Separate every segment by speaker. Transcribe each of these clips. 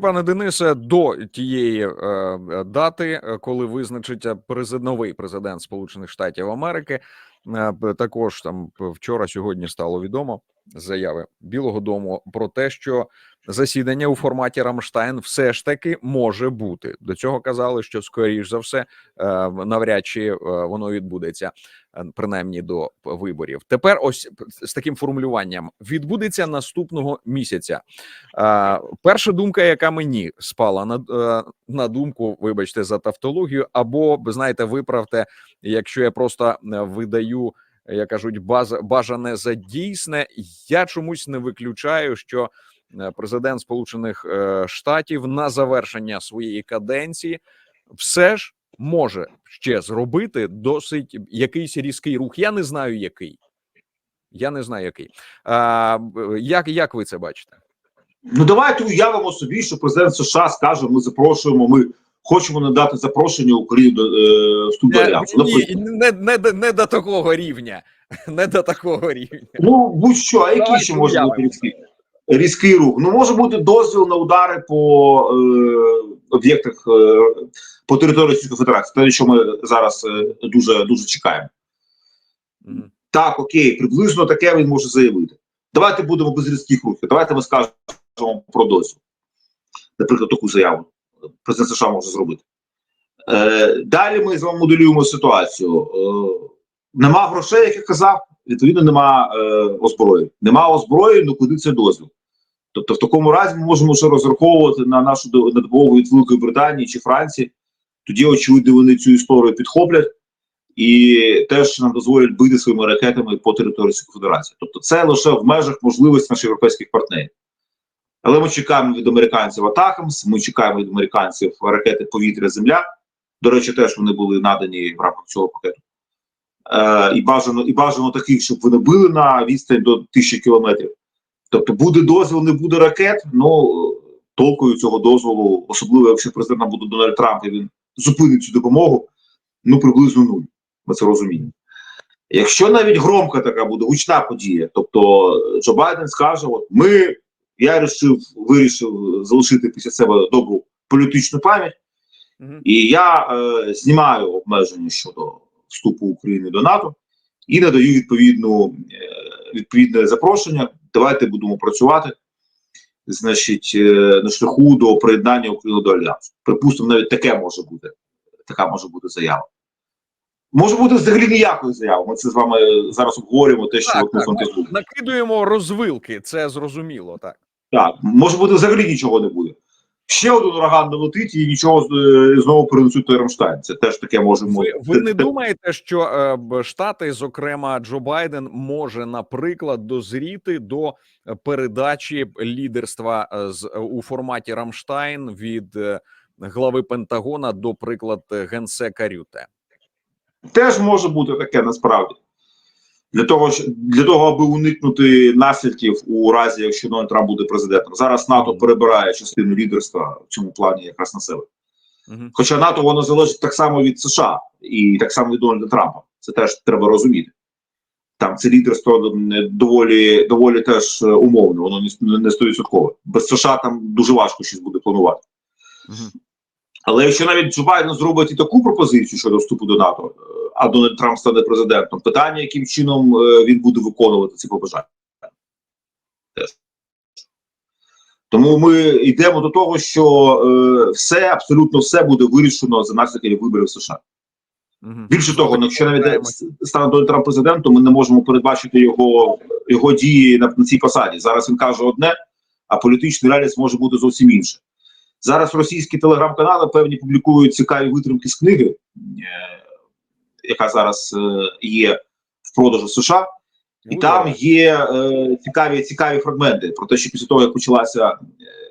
Speaker 1: Пане Денисе, до тієї е, е, дати, е, коли визначиться презид, новий президент Сполучених Штатів Америки, також там вчора сьогодні стало відомо заяви Білого Дому про те, що засідання у форматі Рамштайн все ж таки може бути. До цього казали, що скоріш за все е, навряд чи е, воно відбудеться, е, принаймні до виборів. Тепер ось з таким формулюванням відбудеться наступного місяця. Е, перша думка, яка мені спала на, е, на думку, вибачте за тавтологію, або знаєте, виправте, якщо я просто е, видаю, як кажуть, бажане за дійсне, я чомусь не виключаю, що е, президент Сполучених е, Штатів на завершення своєї каденції все ж може ще зробити досить якийсь різкий рух. Я не знаю, який. Я не знаю, який. А, як, як ви це бачите?
Speaker 2: Ну давайте уявимо собі, що президент США скаже: ми запрошуємо, ми хочемо надати запрошення Україні до е, вступу до альянсу.
Speaker 1: Ні,
Speaker 2: Наприклад.
Speaker 1: не, не, до- не до такого рівня. Не до такого рівня.
Speaker 2: Ну будь-що, а який ще може бути різкий, різкий рух? Ну може бути дозвіл на удари по е, об'єктах е, по території Російської Федерації, те, що ми зараз е, дуже дуже чекаємо. Так, окей, приблизно таке він може заявити. Давайте будемо без різких рухів. Давайте ми скажемо про дозвіл. Наприклад, таку заяву президент США може зробити. Е, далі ми з вами моделюємо ситуацію. Е, нема грошей, як я казав, відповідно, нема е. Нема озброєнь, ну куди це дозвіл? Тобто, в такому разі ми можемо ще розраховувати на нашу до- допомогу від Великої Британії чи Франції. Тоді, очевидно, вони цю історію підхоплять і теж нам дозволять бити своїми ракетами по території Федерації. Тобто, це лише в межах можливостей наших європейських партнерів. Але ми чекаємо від американців Атакамс, ми чекаємо від американців ракети повітря Земля. До речі, теж вони були надані в рамках цього пакету. Е, і бажано, і бажано таких, щоб вони били на відстань до тисячі кілометрів. Тобто буде дозвіл, не буде ракет. Ну толкою цього дозволу, особливо якщо президентом буде Дональд Трамп, і він зупинить цю допомогу, ну приблизно нуль. Ми це розуміємо. Якщо навіть громка така буде гучна подія, тобто Джо Байден скаже: От ми, я вирішив, вирішив залишити після себе добру політичну пам'ять, і я е, знімаю обмеження щодо вступу України до НАТО і надаю відповідну е, відповідне запрошення. Давайте будемо працювати, значить, е, на шляху до приєднання України до альянсу. Припустимо, навіть таке може бути. Така може бути заява. Може бути взагалі ніякої заяви. Ми це з вами зараз обговорюємо те, що
Speaker 1: Так, так. Накидуємо розвилки, це зрозуміло, так.
Speaker 2: Так, може бути, взагалі нічого не буде. Ще один ураган долетить і нічого е, знову перенесуть той Рамштайн. Це теж таке може
Speaker 1: Ви,
Speaker 2: бути.
Speaker 1: ви не думаєте, що е, Штати, зокрема Джо Байден, може, наприклад, дозріти до передачі лідерства е, з е, у форматі Рамштайн від е, глави Пентагона до приклад генсека Рюте?
Speaker 2: Теж може бути таке насправді. Для того, для того, аби уникнути наслідків у разі, якщо Дональд Трамп буде президентом. Зараз НАТО перебирає частину лідерства в цьому плані якраз на себе.
Speaker 1: Мгм.
Speaker 2: Хоча НАТО воно залежить так само від США і так само від Дональда Трампа. Це теж треба розуміти. Там це лідерство е, доволі доволі теж е, умовне, воно не- стовідсоткове. Без США там дуже важко щось буде планувати.
Speaker 1: Мгм.
Speaker 2: Але якщо навіть Джо Байден зробить і таку пропозицію щодо вступу до НАТО, е, а Дональд Трамп стане президентом, питання, яким чином е, він буде виконувати ці побажання. Тому ми йдемо до того, що е, все, абсолютно все буде вирішено за наслідками виборів США.
Speaker 1: Мгм.
Speaker 2: Більше того, ну, якщо навіть стане Дональд Трамп президентом, ми не можемо передбачити його, його дії на, на цій посаді. Зараз він каже одне, а політичний реальність може бути зовсім інше. Зараз російські телеграм-канали певні публікують цікаві витримки з книги, е, яка зараз е, є в продажу США, і
Speaker 1: Ну,
Speaker 2: там є е, цікаві цікаві фрагменти про те, що після того, як почалася е,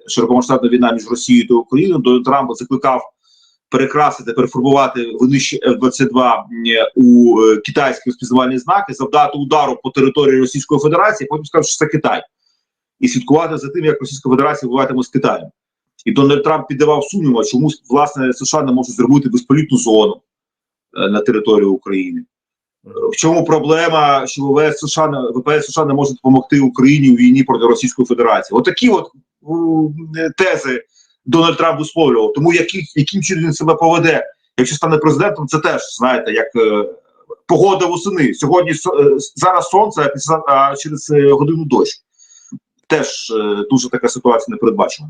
Speaker 2: широкомасштабна війна між Росією та Україною, Дональд Трамп закликав перекрасити, переформувати винищі F-22 е, у е, китайські розпізнавальні знаки, завдати удару по території Російської Федерації, потім сказав, що це Китай, і слідкувати за тим, як Російська Федерація воюватиме з Китаєм. І Дональд Трамп піддавав сумніву, чому власне США не можуть зробити безполітну зону е, на території України. В чому проблема, що ВВС США ВПС США не може допомогти Україні у війні проти Російської Федерації? Отакі от е, тези Дональд Трамп висловлював. Тому який, яким чином він себе поведе, якщо стане президентом, це теж знаєте, як е, погода восени. Сьогодні е, зараз сонце, а через е, годину дощ. Теж е, дуже така ситуація непередбачена.